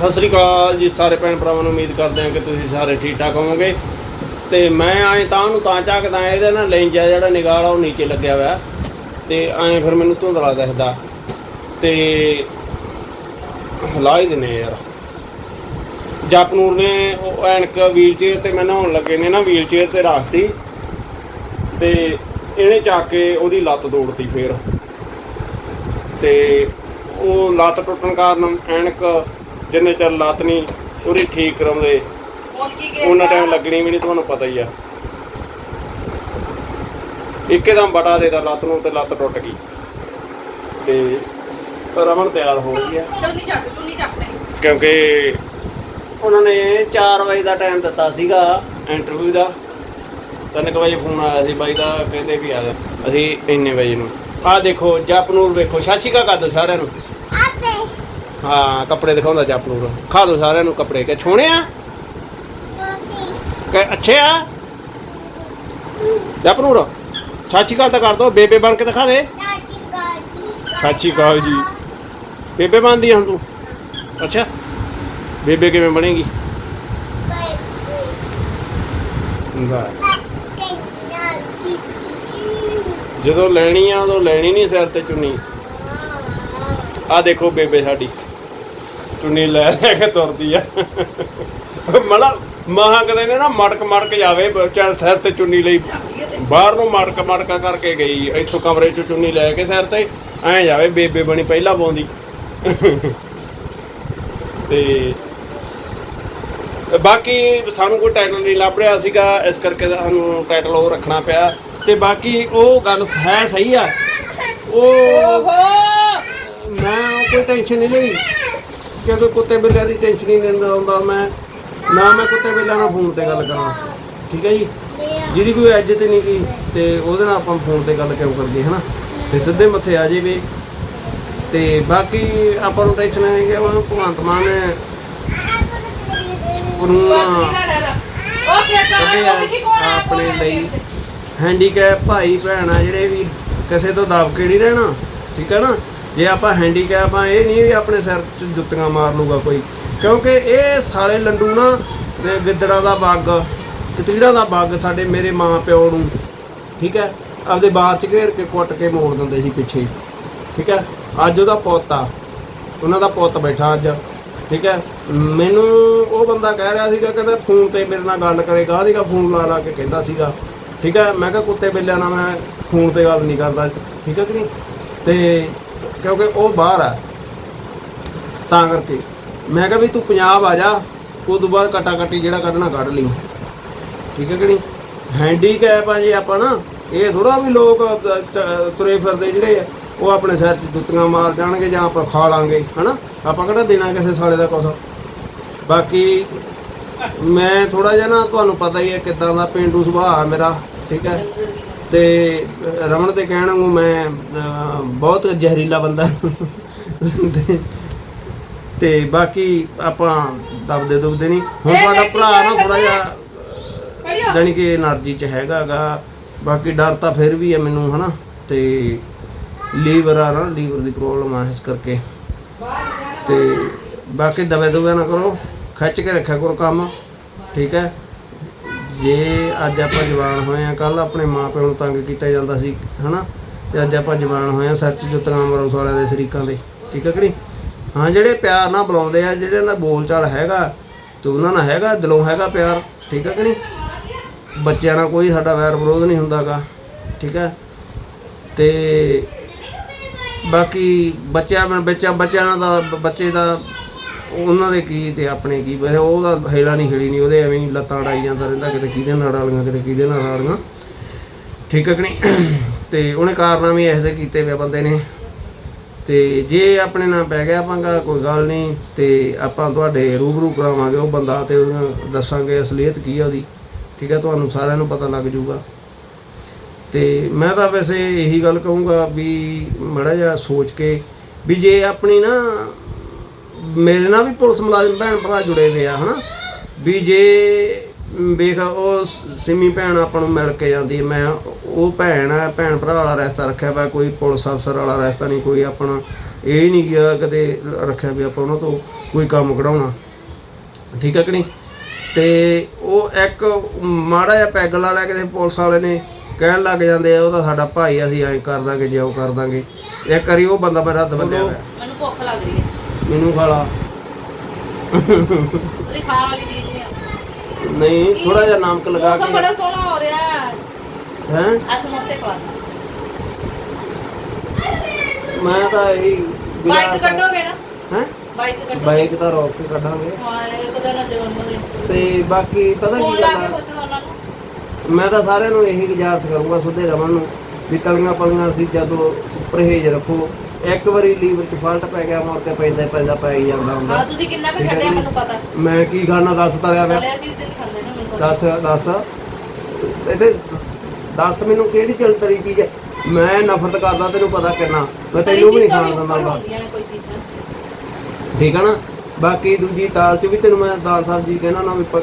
ਸਤਿ ਸ੍ਰੀ ਅਕਾਲ ਜੀ ਸਾਰੇ ਭੈਣ ਭਰਾਵਾਂ ਨੂੰ, ਉਮੀਦ ਕਰਦੇ ਹਾਂ ਕਿ ਤੁਸੀਂ ਸਾਰੇ ਠੀਕ ਠਾਕ ਹੋਵੋਗੇ। ਤੇ ਮੈਂ ਐਂ ਤਾਂ ਉਹਨੂੰ ਤਾਂ ਝਾਕਦਾ ਇਹਦੇ ਨਾਲ ਲੈਂਜ ਆ ਜਿਹੜਾ ਨਿਗਾਲ ਆ ਉਹ ਨੀਚੇ ਲੱਗਿਆ ਹੋਇਆ। ਤੇ ਐਂ ਫਿਰ ਮੈਨੂੰ ਧੁੰਦਲਾ ਦਿਖਦਾ। ਤੇ ਹਿਲਾ ਹੀ ਦਿੰਨੇ ਯਾਰ। ਜਪਨੂਰ ਨੇ ਉਹ ਐਨਕ ਵੀਲ ਚੇਅਰ ਤੇ ਮੈਂ ਨਹਾਉਣ ਲੱਗੇ ਨੇ ਨਾ ਵੀਲ ਚੇਅਰ ਤੇ ਰੱਖਤੀ। ਤੇ ਇਹਨੇ ਚੱਕ ਕੇ ਉਹਦੀ ਲੱਤ ਤੋੜਤੀ ਫੇਰ। ਤੇ ਉਹ ਲੱਤ ਟੁੱਟਣ ਕਾਰਨ ਐਨਕ ਜਿੰਨੇ ਚਿਰ ਲੱਤ ਨਹੀਂ ਉਹਦੀ ਠੀਕ ਕਰਾਉਂਦੇ ਹੁਣ ਕੀ ਉਹਨਾਂ ਟਾਈਮ ਲੱਗਣੀ ਵੀ ਨਹੀਂ ਤੁਹਾਨੂੰ ਪਤਾ ਹੀ ਆ। ਇੱਕਦਮ ਬਟਾ ਦੇਦਾ ਲੱਤ ਨੂੰ ਤੇ ਲੱਤ ਟੁੱਟ ਗਈ। ਤੇ ਰਮਨ ਤਿਆਰ ਹੋ ਗਈ ਆ। ਚੱਲ ਨਹੀਂ ਚੱਕ ਤੂੰ ਨਹੀਂ ਚੱਕ ਲੈ ਕਿਉਂਕਿ ਉਹਨਾਂ ਨੇ 4 ਵਜੇ ਦਾ ਟਾਈਮ ਦਿੱਤਾ ਸੀਗਾ ਇੰਟਰਵਿਊ ਦਾ। ਤਿੰਨ ਕੁ ਵਜੇ ਫੋਨ ਆਇਆ ਸੀ ਬਾਈ ਦਾ ਕਹਿੰਦੇ ਵੀ ਆ ਜਾ। ਅਸੀਂ ਇੰਨੇ ਵਜੇ ਨੂੰ। ਆਹ ਦੇਖੋ ਜਪਨੂਰ ਵੇਖੋ ਸ਼ਾਸ਼ੀਕਾ ਕਰ ਦਿਓ ਸਾਰਿਆਂ ਨੂੰ। ਹਾਂ, ਕੱਪੜੇ ਦਿਖਾਉਂਦਾ ਜਪਨੂਰ ਖਾ ਦਿਓ ਸਾਰਿਆਂ ਨੂੰ ਕੱਪੜੇ। ਕਿ ਛੋਣੇ ਆ? ਕਿ ਅੱਛੇ ਆ? ਜਪਨੂਰ ਸ਼ਾਸ਼ੀਕਾ ਤਾਂ ਕਰ ਦੋ। ਬੇਬੇ ਬਣ ਕੇ ਦਿਖਾ ਦੇ। ਸੱਚੀ ਕਾਲ ਜੀ। ਬੇਬੇ ਬਣਦੀ ਆ ਹੁਣ ਤੂੰ? ਅੱਛਾ। ਬੇਬੇ ਕਿਵੇਂ ਬਣੇਗੀ? ਜਦੋਂ ਲੈਣੀ ਆ, ਉਦੋਂ ਲੈਣੀ ਨਹੀਂ ਸਿਰ ਤੇ ਚੁੰਨੀ। ਆ ਦੇਖੋ ਬੇਬੇ ਸਾਡੀ। ਚੁੰਨੀ ਲੈ ਲੈ ਕੇ ਤੁਰਦੀ ਆ। ਮੜਾ ਮਹਾ ਕਦੇ ਨੇ ਨਾ ਮੜਕ ਮੜਕ ਜਾਵੇ ਚੱਲ ਸਿਰ ਤੇ ਚੁੰਨੀ ਲਈ। ਬਾਹਰ ਨੂੰ ਮੜਕ ਮੜਕਾ ਕਰਕੇ ਗਈ ਇੱਥੋਂ ਕਮਰੇ ਚੋਂ ਚੁੰਨੀ ਲੈ ਕੇ ਸਿਰ ਤੇ ਐਂ ਜਾਵੇ ਬੇਬੇ ਬਣੀ ਪਹਿਲਾਂ ਪਾਉਂਦੀ। ਤੇ ਬਾਕੀ ਸਾਨੂੰ ਕੋਈ ਟਾਈਟਲ ਨਹੀਂ ਲੱਭ ਰਿਹਾ ਸੀਗਾ ਇਸ ਕਰਕੇ ਸਾਨੂੰ ਟਾਈਟਲ ਉਹ ਰੱਖਣਾ ਪਿਆ। ਤੇ ਬਾਕੀ ਉਹ ਗੱਲ ਹੈ ਸਹੀ ਆ। ਉਹ ਮੈਂ ਕੋਈ ਟੈਨਸ਼ਨ ਨਹੀਂ ਲਈ। ਕਿਉਂਕਿ ਕੁੱਤੇ ਬਿੱਲਿਆਂ ਦੀ ਟੈਨਸ਼ਨ ਨਹੀਂ ਲੈਂਦਾ ਹੁੰਦਾ ਮੈਂ ਨਾ ਮੈਂ ਕੁੱਤੇ ਬਿੱਲਿਆਂ ਨਾਲ ਫੋਨ ਤੇ ਗੱਲ ਕਰਾਂ। ਠੀਕ ਹੈ ਜੀ? ਜਿਹਦੀ ਕੋਈ ਇੱਜ਼ਤ ਨਹੀਂ ਕੀ ਤੇ ਉਹਦੇ ਨਾਲ ਆਪਾਂ ਫੋਨ ਤੇ ਗੱਲ ਕਿਉਂ ਕਰੀਏ ਹਨਾ? ਤੇ ਸਿੱਧੇ ਮੱਥੇ ਆ ਜਾਵੇ। ਤੇ ਬਾਕੀ ਆਪਾਂ ਨੂੰ ਟੈਨਸ਼ਨ ਨਹੀਂ ਕਿ ਉਹ ਭਗਵੰਤ ਮਾਨ ਨੇ ਉਹਨੂੰ ਨਾ ਆ ਆ ਆਪਣੇ ਲਈ ਹੈਂਡੀਕੈਪ ਭਾਈ ਭੈਣਾਂ ਜਿਹੜੇ ਵੀ ਕਿਸੇ ਤੋਂ ਦਬ ਕੇ ਨਹੀਂ ਰਹਿਣਾ ਠੀਕ ਹੈ ਨਾ? ਜੇ ਆਪਾਂ ਹੈਂਡੀਕੈਪ ਆ, ਇਹ ਨਹੀਂ ਵੀ ਆਪਣੇ ਸਿਰ 'ਚ ਜੁੱਤੀਆਂ ਮਾਰ ਲੂਗਾ ਕੋਈ। ਕਿਉਂਕਿ ਇਹ ਸਾਲੇ ਲੰਡੂ ਨਾ ਤੇ ਗਿੱਦੜਾਂ ਦਾ ਬੱਗ ਤਤੀੜਾਂ ਦਾ ਬੱਗ ਸਾਡੇ ਮੇਰੇ ਮਾਂ ਪਿਓ ਨੂੰ, ਠੀਕ ਹੈ? ਆਪਦੇ ਬਾਅਦ 'ਚ ਘੇਰ ਕੇ ਕੁੱਟ ਕੇ ਮੋੜ ਦਿੰਦੇ ਸੀ ਪਿੱਛੇ, ਠੀਕ ਹੈ? ਅੱਜ ਉਹਦਾ ਪੁੱਤ ਆ, ਉਹਨਾਂ ਦਾ ਪੁੱਤ ਬੈਠਾ ਅੱਜ, ਠੀਕ ਹੈ? ਮੈਨੂੰ ਉਹ ਬੰਦਾ ਕਹਿ ਰਿਹਾ ਸੀਗਾ, ਕਹਿੰਦਾ ਫੋਨ ਤੇ ਮੇਰੇ ਨਾਲ ਗੱਲ ਕਰੇ, ਗਾਹ ਦੀ ਫੋਨ ਲਾ ਲਾ ਕੇ ਕਹਿੰਦਾ ਸੀਗਾ, ਠੀਕ ਹੈ? ਮੈਂ ਕਿਹਾ ਕੁੱਤੇ ਬਿੱਲਿਆਂ ਨਾਲ ਮੈਂ ਫੋਨ ਤੇ ਗੱਲ ਨਹੀਂ ਕਰਦਾ, ਠੀਕ ਹੈ ਕਿ ਨਹੀਂ? ਤੇ ਕਿਉਂਕਿ ਉਹ ਬਾਹਰ ਆ। ਤਾਂ ਕਰਕੇ। ਮੈਂ ਕਿਹਾ ਵੀ ਤੂੰ ਪੰਜਾਬ ਆ ਜਾ ਉਸ ਤੋਂ ਬਾਅਦ ਕਟਾ ਕੱਟੀ ਜਿਹੜਾ ਕੱਢਣਾ ਕੱਢ ਲਈ। ਠੀਕ ਹੈ ਕਿ ਨਹੀਂ? ਹੈਂਡੀਕੈਪ ਆ ਜੇ ਆਪਾਂ ਨਾ ਇਹ ਥੋੜਾ ਵੀ ਲੋਕ ਤੁਰੇ ਫਿਰਦੇ ਜਿਹੜੇ ਆ, ਉਹ ਆਪਣੇ ਸਿਰ 'ਚ ਜੁੱਤੀਆਂ ਮਾਰ ਜਾਣਗੇ ਜਾਂ ਆਪਾਂ ਖਾ ਲਾਂਗੇ ਹਨਾ? ਆਪਾਂ ਕਿਹੜਾ ਦੇਣਾ ਕਿਸੇ ਸਾਲੇ ਦਾ ਕੁਛ? ਬਾਕੀ ਮੈਂ ਥੋੜਾ ਜਿਹਾ ਨਾ ਤੁਹਾਨੂੰ ਪਤਾ ਹੀ ਹੈ ਕਿਦਾਂ ਦਾ ਪਿੰਡੂ ਸੁਭਾਅ ਆ ਮੇਰਾ ਠੀਕ ਹੈ? ਤੇ ਰਮਨ ਦੇ ਕਹਿਣ ਨੂੰ ਮੈਂ ਬਹੁਤ ਜ਼ਹਿਰੀਲਾ ਬੰਦਾ ਤੇ- ਬਾਕੀ ਆਪਾਂ ਦਬਦੇ ਦੁਬਦੇ ਨਹੀਂ। ਹੁਣ ਸਾਡਾ ਭਰਾ ਨਾ ਥੋੜਾ ਜਿਹਾ ਪੜਿਓ ਜਾਣੀ ਕਿ એનર્ਜੀ ਚ ਹੈਗਾਗਾ ਬਾਕੀ ਡਰ ਤਾਂ ਫਿਰ ਵੀ ਹੈ ਮੈਨੂੰ ਹਨਾ। ਤੇ ਲੀਵਰ ਆ ਨਾ ਲੀਵਰ ਦੀ ਪ੍ਰੋਬਲਮ ਆ ਇਸ ਕਰਕੇ। ਤੇ ਬਾਕੀ ਦਵੇ ਦੁਵੇ ਨਾ ਕਰੋ। ਖਿੱਚ ਕੇ ਰੱਖਿਆ ਕਰੋ ਕੰਮ ਠੀਕ ਹੈ। ਜੇ ਅੱਜ ਆਪਾਂ ਜਵਾਨ ਹੋਏ ਆ ਕੱਲ ਆਪਣੇ ਮਾਪਿਆਂ ਨੂੰ ਤੰਗ ਕੀਤਾ ਜਾਂਦਾ ਸੀ, ਹਨਾ? ਤੇ ਅੱਜ ਆਪਾਂ ਜਵਾਨ ਹੋਏ ਆ, ਸੱਚ ਜੁੱਤੀਆਂ ਮਰੋ ਵਾਲਿਆਂ ਦੇ ਸ਼ਰੀਕਾਂ ਦੇ, ਠੀਕ ਹੈ ਕਿ ਨਹੀਂ? ਹਾਂ, ਜਿਹੜੇ ਪਿਆਰ ਨਾਲ ਬੁਲਾਉਂਦੇ ਆ, ਜਿਹੜੇ ਨਾਲ ਬੋਲਚਾਲ ਹੈਗਾ, ਤੇ ਉਹਨਾਂ ਨਾਲ ਹੈਗਾ, ਦਿਲੋਂ ਹੈਗਾ ਪਿਆਰ, ਠੀਕ ਹੈ ਕਿ ਨਹੀਂ? ਬੱਚਿਆਂ ਨਾਲ ਕੋਈ ਸਾਡਾ ਵੈਰ ਵਿਰੋਧ ਨਹੀਂ ਹੁੰਦਾਗਾ, ਠੀਕ ਹੈ ਤੇ ਬਾਕੀ ਬੱਚਿਆਂ ਬੱਚਿਆਂ ਬੱਚਿਆਂ ਨਾਲ ਦਾ, ਬੱਚੇ ਦਾ ਉਹਨਾਂ ਦੇ ਕੀ ਤੇ ਆਪਣੇ ਕੀ ਵੈਸੇ ਉਹਦਾ ਹੇਲਾ ਨਹੀਂ ਹਿਲੀ ਨਹੀਂ, ਉਹਦੇ ਐਵੇਂ ਹੀ ਲੱਤਾਂ ਅੜਾਈ ਜਾਂਦਾ ਰਹਿੰਦਾ, ਕਿਤੇ ਕਿਹਦੇ ਨਾਲ ਅੜਾਲੀਆਂ ਕਿਤੇ ਕਿਹਦੇ ਨਾਲ ਅੜਾਲੀਆਂ ਠੀਕ ਹੈ ਕਿ ਨਹੀਂ? ਤੇ ਉਹਨੇ ਕਾਰਨਾਮੇ ਐਸੇ ਕੀਤੇ ਵੇ ਬੰਦੇ ਨੇ। ਤੇ ਜੇ ਆਪਣੇ ਨਾਲ ਪੈ ਗਿਆ ਪੰਗਾ, ਕੋਈ ਗੱਲ ਨਹੀਂ, ਤੇ ਆਪਾਂ ਤੁਹਾਡੇ ਰੂਬਰੂ ਕਰਾਵਾਂਗੇ ਉਹ ਬੰਦਾ ਤੇ ਉਹਨੂੰ ਦੱਸਾਂਗੇ ਅਸਲੀਅਤ ਕੀ ਆ ਉਹਦੀ। ਠੀਕ ਹੈ ਤੁਹਾਨੂੰ ਸਾਰਿਆਂ ਨੂੰ ਪਤਾ ਲੱਗ ਜਾਊਗਾ। ਤੇ ਮੈਂ ਤਾਂ ਵੈਸੇ ਇਹੀ ਗੱਲ ਕਹੂੰਗਾ ਵੀ ਮੜਾ ਜਿਹਾ ਸੋਚ ਕੇ ਵੀ ਜੇ ਆਪਣੀ ਨਾ ਮੇਰੇ ਨਾਲ ਵੀ ਪੁਲਿਸ ਮੁਲਾਜ਼ਮ ਭੈਣ ਭਰਾ ਜੁੜੇ ਹੋਏ ਆ ਹਨਾ? ਵੀ ਜੇ ਵੇਖ ਉਹ ਸਿਮੀ ਭੈਣ ਆਪਾਂ ਨੂੰ ਮਿਲ ਕੇ ਜਾਂਦੀ ਮੈਂ ਉਹ ਭੈਣ ਆ ਭੈਣ ਭਰਾ ਵਾਲਾ ਰਿਸ਼ਤਾ ਰੱਖਿਆ ਵਾ ਕੋਈ ਪੁਲਿਸ ਅਫਸਰ ਵਾਲਾ ਰਿਸ਼ਤਾ ਨਹੀਂ ਕੋਈ ਆਪਣਾ ਇਹ ਨਹੀਂ ਗਿਆ ਕਦੇ ਰੱਖਿਆ ਵੀ ਆਪਾਂ ਉਹਨਾਂ ਤੋਂ ਕੋਈ ਕੰਮ ਕਢਾਉਣਾ। ਠੀਕ ਹੈ ਕਿ ਨਹੀਂ? ਤੇ ਉਹ ਇੱਕ ਮਾੜਾ ਜਿਹਾ ਪੈਗ ਲਾ ਲਿਆ ਕਿਸੇ ਪੁਲਿਸ ਵਾਲੇ ਨੇ ਕਹਿਣ ਲੱਗ ਜਾਂਦੇ ਆ ਉਹ ਤਾਂ ਸਾਡਾ ਭਾਈ ਅਸੀਂ ਐਂ ਕਰ ਦਾਂਗੇ ਜੇ ਉਹ ਕਰ ਦਾਂਗੇ। ਇੱਕ ਵਾਰੀ ਉਹ ਬੰਦਾ ਮੇਰਾ ਹੱਥ ਬੰਨਿਆ ਹੋਇਆ। ਮੈਨੂੰ ਭੁੱਖ ਲੱਗ ਰਹੀ ਹੈ ਮੈਨੂੰ ਖਾਲਾ ਤੁਸੀਂ ਖਾਣ ਵਾਲੀ ਚੀਜ਼ ਨਹੀਂ ਆ। ਨਹੀਂ ਥੋੜਾ ਜਿਹਾ ਨਮਕ ਲਗਾ ਮੌਸਮ ਕੇ। ਬੜਾ ਸੋਹਣਾ ਹੋ ਰਿਹਾ। ਹੈ? ਹੈ ਆ ਸਮੋਸੇ ਖਵਾ ਦਿਓ। ਮੈਂ ਤਾਂ ਇਹੀ ਬਾਈਕ ਕੱਢੋਗੇ ਨਾ? ਹੈ? ਬਾਈਕ ਕੱਢੋ ਬਾਈਕ ਤਾਂ ਰੋਕ ਕੇ ਕੱਢਾਂਗੇ। ਹਾਂ ਦਿਨ ਜੋਨ ਨੂੰ ਤੇ ਬਾਕੀ ਪਤਾ ਫੋਨ ਕੀ ਲਾ ਕੇ ਆ ਪੁੱਛਣਾ ਉਹਨਾਂ ਨੂੰ। ਮੈਂ ਤਾਂ ਸਾਰਿਆਂ ਨੂੰ ਇਹੀ ਗੁਜ਼ਾਰਿਸ਼ ਕਰੂੰਗਾ ਸੁਧੇ ਰਮਨ ਨੂੰ ਵੀ ਤਲੀਆਂ ਪਲੀਆਂ ਸੀ ਜਦੋਂ ਪਰਹੇਜ਼ ਰੱਖੋ। ਇੱਕ ਵਾਰੀ ਲੀਵਰ 'ਚ ਫਾਲਟ ਪੈ ਗਿਆ ਮੁੜ ਕੇ ਪੈਂਦਾ ਹੀ ਪੈਂਦਾ ਪੈ ਹੀ ਜਾਂਦਾ ਹਾਂ ਹੁੰਦਾ ਤੁਸੀਂ ਕਿੰਨਾ ਕੁ ਠੀਕ ਹੈ ਛੱਡਿਆ ਜੀ। ਮੈਨੂੰ ਪਤਾ? ਮੈਂ ਕੀ ਖਾਣਾ ਦੱਸ ਤਲਿਆ ਮੈਂ? ਚੀਜ਼ ਖਾਂਦੇ ਨਾ ਮੈਨੂੰ। ਦੱਸ ਦੱਸ। ਇਹਦੇ ਦੱਸ ਮੈਨੂੰ ਕਿਹੜੀ ਚਲ ਤਰੀ ਚੀਜ਼ ਹੈ? ਮੈਂ ਨਫ਼ਰਤ ਕਰਦਾ ਤੈਨੂੰ ਪਤਾ ਕਿੰਨਾ। ਮੈਂ ਤੈਨੂੰ ਵੀ ਨਹੀਂ ਖਾਣ ਦਿੰਦਾ ਹੁੰਦਾ। ਕੋਈ ਚੀਜ਼ਾਂ। ਠੀਕ ਹੈ ਨਾ? ਬਾਕੀ ਦੂਜੀ ਦਾਲ 'ਚ ਵੀ ਤੈਨੂੰ ਮੈਂ ਦਾਲ ਸਬਜ਼ੀ ਕਹਿਣਾ ਨਾ ਵੀ ਪ-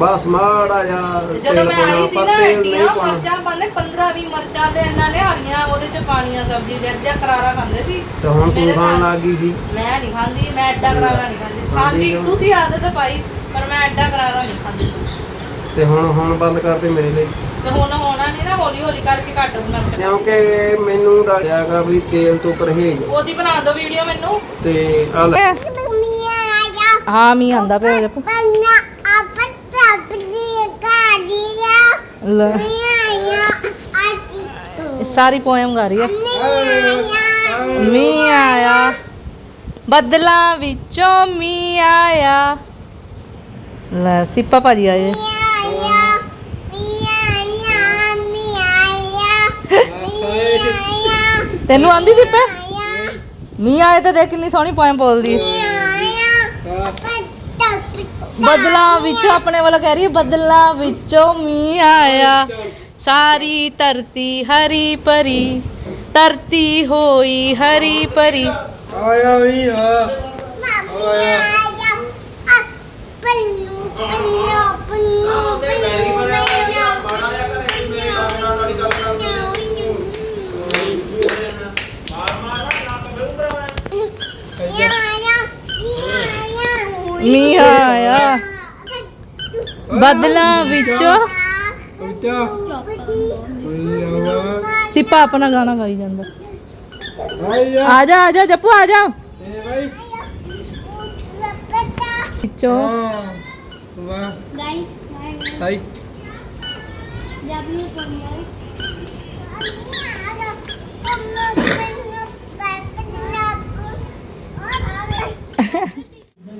ਬਸ ਮਾੜਾ ਜਾਂ ਜਦੋਂ ਮੈਂ ਆਈ ਸੀ ਨਾ ਇੰਡੀਆਂ ਮਰਚਾਂ ਪਾਉਂਦੇ 15 20 ਮਰਚਾਂ ਤੇ ਇਹਨਾਂ ਨੇ ਹਰੀਆਂ ਉਹਦੇ ਚ ਪਾਣੀਆਂ ਸਬਜ਼ੀ ਦੇ ਅੱਧਾ ਕਰਾਰਾ ਖਾਂਦੇ ਸੀ। ਤੇ ਹੁਣ ਤੂੰ ਮੇਰੇ ਖਾਣ ਲੱਗ ਗਈ ਸੀ। ਮੈਂ ਨਹੀਂ ਖਾਂਦੀ ਮੈਂ ਐਡਾ ਕਰਾਰਾ ਨਹੀਂ ਖਾਂਦੀ। ਖਾਂਦੀ? ਤੁਸੀਂ ਆਦਤ ਪਾਈ ਪਰ ਮੈਂ ਐਡਾ ਕਰਾਰਾ ਨਹੀਂ ਖਾਂਦੀ। ਤੇ ਹੁਣ ਹੁਣ ਬੰਦ ਕਰਤੇ ਮੇਰੇ ਲਈ। ਤੇ ਹੁਣ ਹੋਣਾ ਨਹੀਂ ਨਾ ਹੌਲੀ ਹੌਲੀ ਕਰਕੇ ਘੱਟ ਮਿਰਚ ਕਿਉਂਕਿ ਮੈਨੂੰ ਦੱਸਿਆਗਾ ਵੀ ਤੇਲ ਤੋਂ ਪਰਹੇਜ਼ ਉਹਦੀ ਬਣਾ ਦਿਓ ਵੀਡੀਓ ਮੈਨੂੰ। ਤੇ ਆ ਲੈ। ਹਾਂ ਮੀ ਆਂਦਾ ਪਿਆ ਲੈ। ਸਾਰੀ ਪੋਇਮ ਗਾ ਰਹੀ ਹੈ। ਮੀਂਹ ਆਇਆ ਬੱਦਲਾਂ ਵਿੱਚੋਂ ਮੀਂਹ ਆਇਆ ਲੈ ਸਿੱਪਾ ਭਾਜੀ ਆਏ। ਤੈਨੂੰ ਆਂਦੀ ਸਿੱਪਾ? ਮੀਂਹ ਆਇਆ ਤਾਂ ਦੇਖ ਕਿੰਨੀ ਸੋਹਣੀ ਪੋਇਮ ਬੋਲਦੀ। ਹੈ। ਬੱਦਲਾਂ ਵਿੱਚੋਂ ਆਪਣੇ ਵੱਲੋਂ ਕਹਿ ਰਹੀ ਹੈ ਬੱਦਲਾਂ ਵਿੱਚੋਂ ਮੀਂਹ ਆਇਆ। ਸਾਰੀ ਧਰਤੀ ਹਰੀ ਭਰੀ ਧਰਤੀ ਹੋਈ ਹਰੀ ਭਰੀ। ਆਇਆ ਵੀ ਆ। ਮੀਂਹ ਆਇਆ। ਬੱਦਲਾਂ ਵਿੱਚੋਂ। ਸਿੱਪਾ ਆਪਣਾ ਗਾਣਾ ਗਾਈ ਜਾਂਦਾ। ਆ। ਜਾ ਆ ਜਾ ਜੱਪੂ ਆ ਜਾ। ਵਿੱਚੋਂ।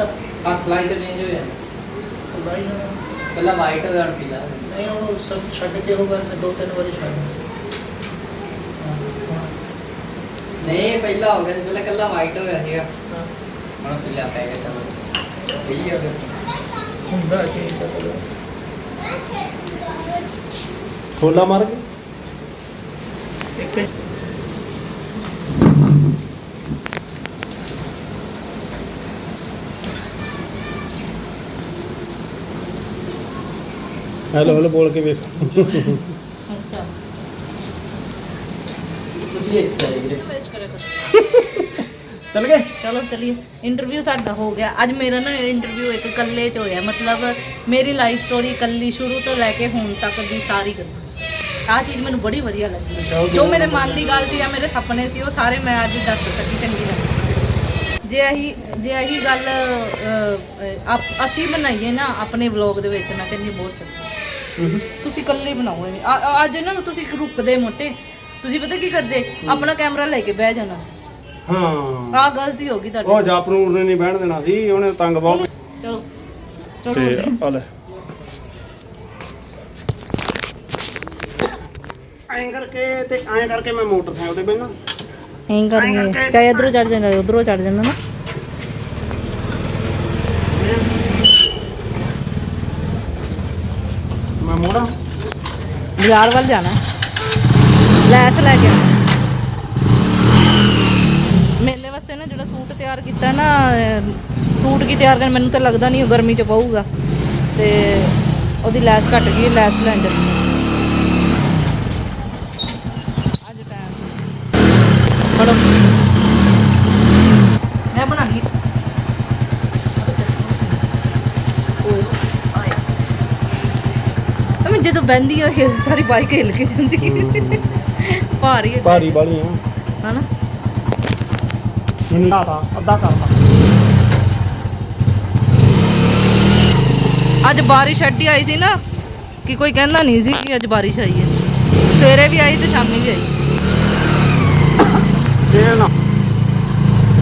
ਕਰਤਾ ਹੱਥ ਲਾਈ ਤੇ ਚੇਂਜ ਹੋ ਜਾਂਦਾ ਲਾਈ ਪਹਿਲਾਂ ਵਾਈਟ ਹੋ ਜਾਣ ਪੀਲਾ। ਨਹੀਂ ਹੁਣ ਸਭ ਛੱਡ ਕੇ ਉਹ ਗੱਲ ਦੋ ਤਿੰਨ ਵਾਰੀ ਛੱਡ ਨਹੀਂ ਪਹਿਲਾਂ ਹੋ ਗਿਆ ਸੀ, ਪਹਿਲਾਂ ਕੱਲਾ ਵਾਈਟ ਹੋ ਗਿਆ ਸੀਗਾ। ਹਾਂ। ਹੁਣ ਪੀਲਾ ਪੈ ਗਿਆ ਚਲੋ ਸਹੀ ਹੋ ਗਿਆ ਹੁੰਦਾ ਚੇਂਜ ਦਾ ਕਲਰ ਖੋਲਾ ਮਾਰ ਕੇ। ਇੱਕ ਹੈਲੋ ਹੈਲੋ ਬੋਲ ਕੇ ਵੇਖ। ਅੱਛਾ। ਤੁਸੀਂ ਇੱਥੇ ਆਏ ਵੀਰੇ। ਚੱਲ ਗਏ? ਚਲੋ ਚਲਿਏ। ਇੰਟਰਵਿਊ ਸਾਡਾ ਹੋ ਗਿਆ। ਅੱਜ ਮੇਰਾ ਨਾ ਇੰਟਰਵਿਊ ਇੱਕ ਇਕੱਲੇ ਚ ਹੋਇਆ। ਮਤਲਬ ਮੇਰੀ ਲਾਈਫ ਸਟੋਰੀ ਇਕੱਲੀ ਸ਼ੁਰੂ ਤੋਂ ਲੈ ਕੇ ਹੁਣ ਤੱਕ ਦੀ ਸਾਰੀ ਗੱਲ। ਆਹ ਚੀਜ਼ ਮੈਨੂੰ ਬੜੀ ਵਧੀਆ ਲੱਗੀ। ਜੋ ਮੇਰੇ ਮਨ ਦੀ ਗੱਲ ਸੀ ਜਾਂ ਮੇਰੇ ਸੁਪਨੇ ਸੀ ਉਹ ਸਾਰੇ ਮੈਂ ਅੱਜ ਦੱਸ ਸਕੀ ਚੰਗੀ ਲੱਗੀ ਜੇ ਇਹੀ ਜੇ ਗੱਲ ਅਹ, ਅਹ, ਆਪ- ਅਸੀਂ ਬਣਾਈਏ ਨਾ ਆਪਣੇ ਵਲੌਗ ਦੇ ਵਿੱਚ ਨਾ ਕਹਿੰਦੀ ਬਹੁਤ ਚੰਗੀ। ਤੁਸੀਂ ਇਕੱਲੇ ਬਣਾਓ ਐਵੇਂ। ਅੱਜ ਨਾ ਤੁਸੀਂ ਰੁਕਦੇ ਮੋਟੇ। ਤੁਸੀਂ ਪਤਾ ਕੀ ਕਰਦੇ? ਆਪਣਾ ਕੈਮਰਾ ਲੈ ਕੇ ਬਹਿ ਜਾਣਾ ਸੀ। ਹਾਂ। ਆਹ ਗਲਤੀ ਹੋ ਗਈ ਉਹ ਤੁਹਾਡੀ ਜਾਪਨੂਰ ਨੇ ਨਹੀਂ ਬਹਿਣ ਦੇਣਾ ਸੀ ਉਹਨੇ ਤੰਗ ਬਹੁਤ ਚਲੋ। ਚਲੋ ਤੇ ਆ ਲੈ। ਐਂ ਕਰਕੇ ਤੇ ਐਂ ਕਰਕੇ ਮੈਂ ਮੋਟਰਸਾਈਕਲ ਤੇ ਬਹਿਣਾ ਐਂ ਕਰਨੀ ਚਾਹੇ ਇਧਰੋਂ ਚੜ ਜਾਂਦਾ ਉਧਰੋਂ ਚੜ ਜਾਂਦਾ ਨਾ ਮੈਂ ਮੋੜਾ ਬਾਜ਼ਾਰ ਵੱਲ ਜਾਣਾ। ਲੈਸ ਲੈ ਕੇ ਮੇਲੇ ਵਾਸਤੇ ਨਾ ਜਿਹੜਾ ਸੂਟ ਤਿਆਰ ਕੀਤਾ ਨਾ, ਸੂਟ ਕੀ ਤਿਆਰ ਕਰਨ ਮੈਨੂੰ ਤਾਂ ਲੱਗਦਾ ਨਹੀਂ ਗਰਮੀ ਚ ਪਊਗਾ। ਤੇ ਉਹਦੀ ਲੈਸ ਘਟ ਗਈ, ਲੈਸ ਲੈਣ ਚੱਲੀ ਅੱਜ ਟਾਈਮ ਫੜੋ ਮੈਂ ਬਣਾ ਲਈ ਓਏ ਆਏ ਮੈਂ ਜਦੋਂ ਬੈੰਦੀ ਆ ਸਾਰੀ ਬਾਈਕ ਹਿੱਲ ਕੇ ਜਾਂਦੀ। ਭਾਰੀ ਹੈ ਭਾਰੀ ਵਾਲੀਆਂ ਹਨਾ? ਮੈਨੂੰ ਲਾਤਾ ਅੱਧਾ ਕਰਤਾ ਅੱਜ ਬਾਰਿਸ਼ ਐਡੀ ਆਈ ਸੀ ਨਾ ਕਿ ਕੋਈ ਕਹਿੰਦਾ ਨਹੀਂ ਸੀ ਕਿ ਅੱਜ ਬਾਰਿਸ਼ ਆਈ ਹੈ। ਸਵੇਰੇ ਵੀ ਆਈ ਤੇ ਸ਼ਾਮੀ ਵੀ ਆਈ। ਇਹ ਨਾ।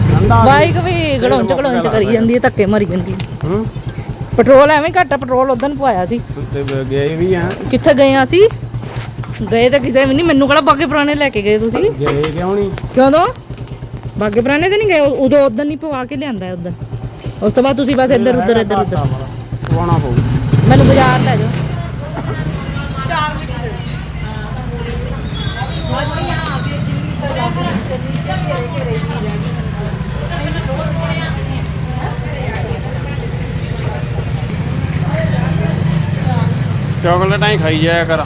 ਠੰਡਾ ਬਾਈਕ ਵੀ ਗੜੌਂਚ ਗੜੌਂਚ ਕਰੀ ਜਾਂਦੀ ਹੈ ਧੱਕੇ ਮਾਰੀ ਜਾਂਦੀ ਹੈ। ਹੂੰ। ਪੈਟਰੋਲ ਐਵੇਂ ਘੱਟ ਪੈਟਰੋਲ ਉਦੋਂ ਪਵਾਇਆ ਸੀ। ਤੇ ਗਏ ਵੀ ਆ। ਕਿੱਥੇ ਗਏ ਆ ਅਸੀਂ? ਗਏ ਤਾਂ ਕਿਤੇ ਵੀ ਨਹੀਂ ਮੈਨੂੰ ਕਿਹੜਾ ਬਾਗੇ ਪੁਰਾਣੇ ਲੈ ਕੇ ਗਏ ਤੁਸੀਂ? ਗਏ ਕਿਉਂ ਨਹੀਂ? ਕਿਉਂ ਦੋ ਬਾਗੇ ਪੁਰਾਣੇ ਤੇ ਨਹੀਂ ਗਏ ਉਦੋਂ ਉਦੋਂ ਨਹੀਂ ਪਵਾ ਕੇ ਲਿਆਂਦਾ ਉਦੋਂ ਉਸ ਤੋਂ ਬਾਅਦ ਤੁਸੀਂ ਬਸ ਇੱਧਰ ਉੱਧਰ ਇੱਧਰ ਉੱਧਰ। ਪਵਾਉਣਾ ਪਊ। ਮੈਨੂੰ ਬਾਜ਼ਾਰ ਲੈ ਜਾਓ। ਚਾਕਲੇਟਾਂ ਹੀ ਖਾਈ ਜਾਇਆ ਕਰ।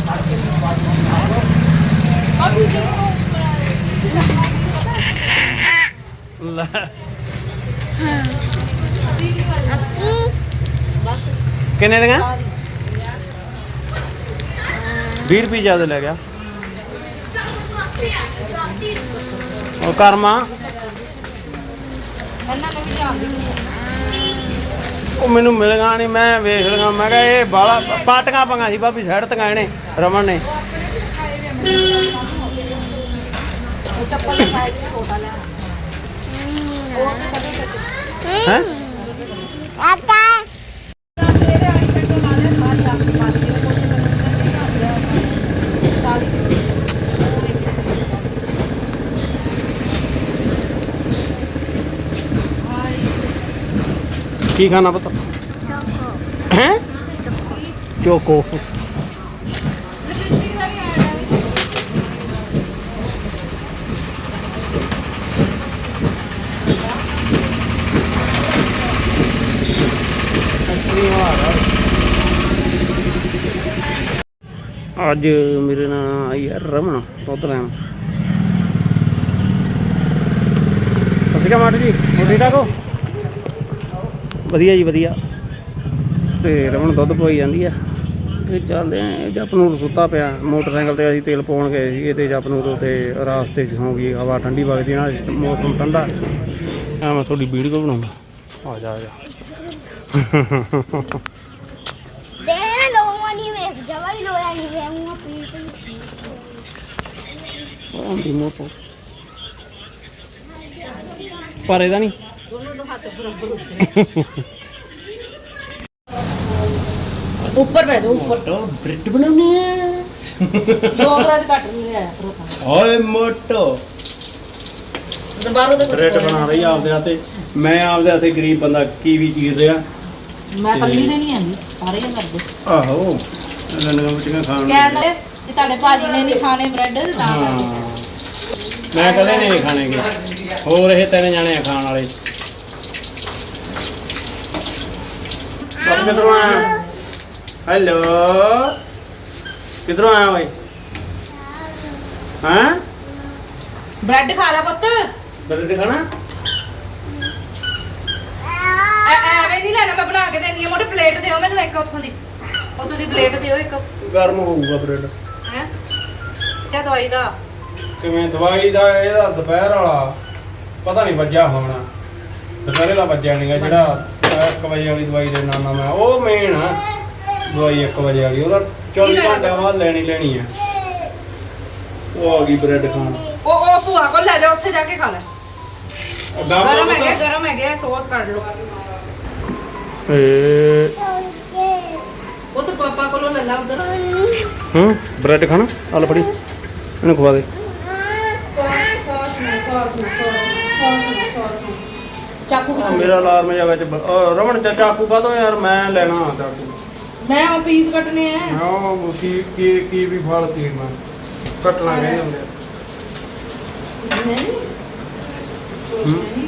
ਲੈ। ਕਿੰਨੇ ਦੀਆਂ? 20 ਰੁਪਏ ਜ਼ਿਆਦਾ ਲੈ ਗਿਆ। ਉਹ ਕਰਮਾ। ਇਹਨਾਂ ਨੇ ਵੀ ਧਿਆਨ ਦੀ ਉਹ ਮੈਨੂੰ ਮਿਲਗਾ ਨਹੀਂ ਮੈਂ ਵੇਖ ਲਗਾ ਮੈਂ ਕਿਹਾ ਇਹ ਬਾਲਾ ਪਾਟੀਆਂ ਪੰਗਾ ਸੀ ਭਾਬੀ ਸਾਈਡ ਤੱਕ ਇਹਨੇ ਰਮਨ ਨੇ। ਚੱਪਲ ਦਾ ਸਾਈਜ਼ ਛੋਟਾ ਲੈ ਹੈ ਕੀ ਖਾਣਾ ਪਤਾ? ਹੈ? ਚੋਕੋ। ਅੱਜ ਮੇਰੇ ਨਾਲ ਆਈ ਹੈ ਰਮਨ, ਦੁੱਧ ਲੈਣ। ਸਤਿ ਸ਼੍ਰੀ ਅਕਾਲ ਮਾਟੂ ਜੀ ਠੀਕ ਠਾਕ ਹੋ? ਵਧੀਆ ਜੀ ਵਧੀਆ। ਤੇ ਰਮਨ ਦੁੱਧ ਪਵਾਈ ਜਾਂਦੀ ਆ। ਤੇ ਚੱਲਦੇ ਆਂ ਜਪਨੂਰ ਸੁੱਤਾ ਪਿਆ। ਮੋਟਰਸਾਈਕਲ ਤੇ ਅਸੀਂ ਤੇਲ ਪਾਉਣ ਗਏ ਸੀਗੇ ਤੇ ਜਪਨੂਰ ਤੇ ਰਾਸਤੇ 'ਚ ਸੌਂ ਗਈ ਹਵਾ ਠੰਡੀ ਵਗਦੀ ਨਾਲ ਮੌਸਮ ਠੰਡਾ। ਆ ਮੈਂ ਤੁਹਾਡੀ ਵੀਡੀਓ ਬਣਾਉਂਦਾ ਆ ਜਾ ਆ ਜਾ। ਦੇ ਲੋਆ ਵੇਖ ਮੋਟੋ ਪਰ ਇਹਦਾ ਨਹੀਂ। ਉੱਪਰ ਬੈ ਜਾਓ ਉੱਪਰ। ਬ੍ਰੈਡ ਬਣਾਉਣੀ ਹੈ। ਲੋਕ ਰਾਜ ਘੱਟ ਨਹੀਂ ਆਇਆ ਪਰੋਠਾ ਓਏ ਮੋਟੋ। ਦੁਬਾਰਾ ਦੇ ਬ੍ਰੈਡ ਬਣਾ ਰਹੀ ਆ ਆਪਦੇ ਹੱਥੇ। ਮੈਂ ਆਪਦੇ ਹੱਥੇ ਗਰੀਬ ਬੰਦਾ ਕੀ ਵੀ ਚੀਜ਼ ਰਿਹਾ। ਮੈਂ ਕੱਲੀ ਨੇ ਨਹੀਂ ਆਂਦੀ ਸਾਰੇ ਹੀ ਕਰਦੇ ਆਹੋ ਰੰਨਾਂ ਮਿੱਟੀਆਂ ਖਾਣ ਨੂੰ। ਕਹਿੰਦੇ ਕਿ ਤੁਹਾਡੇ ਭਾਜੀ ਨੇ ਨਹੀਂ ਖਾਣੇ ਬ੍ਰੈਡ ਤਾਂ ਹਾਂ। ਕਰਕੇ। ਮੈਂ ਕਦੇ ਨਹੀਂ ਖਾਣੇਗੇ ਹੋਰ ਇਹ ਤਿੰਨ ਜਾਣੇ ਆ ਖਾਣ ਵਾਲੇ। ਕਿਧਰੋਂ ਆਇਆ ਹੈਲੋ ਕਿਧਰੋਂ ਆਇਆ ਓਏ ਹਾਂ ਬ੍ਰੈਡ ਖਾ ਲੈ ਪੁੱਤ ਬਰਗਰ ਖਾਣਾ ਐ- ਐਵੇਂ ਨਹੀਂ ਲੈਣਾ ਮੈਂ ਬਣਾ ਕੇ ਦੇਣੀ ਆ ਮੋਟੇ ਪਲੇਟ ਦਿਓ ਮੈਨੂੰ ਇੱਕ ਉੱਥੋਂ ਦੀ ਉੱਥੋਂ ਦੀ ਪਲੇਟ ਦਿਓ ਇੱਕ ਗਰਮ ਹੋਊਗਾ ਬ੍ਰੈਡ ਹੈ ਕਿਆ ਦਵਾਈ ਦਾ ਕਿਵੇਂ ਦਵਾਈ ਦਾ ਇਹਦਾ ਦੁਪਹਿਰ ਵਾਲਾ ਪਤਾ ਨਹੀਂ ਵੱਜਿਆ ਹੋਣਾ ਦੁਪਹਿਰੇ ਦਾ ਵੱਜਿਆ ਨਹੀਂਗਾ ਜਿਹੜਾ 1 ਵਜੇ ਵਾਲੀ ਦਵਾਈ ਦੇ ਨਾਮ ਮੈਂ ਉਹ ਮੇਨ ਆ ਦਵਾਈ 1 ਵਜੇ ਵਾਲੀ ਉਹਦਾ 24 ਘੰਟਿਆਂ ਬਾਅਦ ਲੈਣੀ ਲੈਣੀ ਆ ਉਹ ਆ ਗਈ ਬ੍ਰੈਡ ਖਾਣ। ਉਹ ਉਹ ਭੂਆ ਕੋਲ ਲੈ ਜਾ ਉੱਥੇ ਜਾ ਕੇ ਖਾ ਲੈ। ਗਰਮ ਗਰਮ ਹੈਗੇ ਗਰਮ ਹੈਗੇ ਸੌਸ ਕੱਢ ਲਓ। ਏ ਉਹ ਤਾਂ ਪਾਪਾ ਕੋਲੋਂ ਲੈ ਲਾ ਉਧਰ। ਹੂੰ ਬ੍ਰੈਡ ਖਾਣਾ? ਆਲ ਫੜੀ। ਇਹਨੂੰ ਖਵਾ ਦੇ। ਸੌਸ ਸੌਸ ਨਹੀਂ ਚਾਕੂ ਆਹ ਕਿੱਥੇ ਮੇਰਾ ਅਲਾਰਮ ਜਿਹਾ ਵਿੱਚ ਬ- ਰਮਨ ਚਾ ਚਾਕੂ ਕਾਹਤੋਂ ਯਾਰ? ਮੈਂ ਲੈਣਾ ਆ ਚਾਕੂ। ਮੈਂ ਉਹ ਪੀਸ ਕੱਟਨੇ ਆ। ਮੈਂ ਉਹ ਕੀ ਕੀ ਕੀ ਵੀ ਫਲ ਤੀਰ ਮੈਂ ਕੱਟਣਾ ਕਹਿੰਦੇ ਹੁੰਦੇ ਆ। ਨਹੀਂ ਹੂੰ?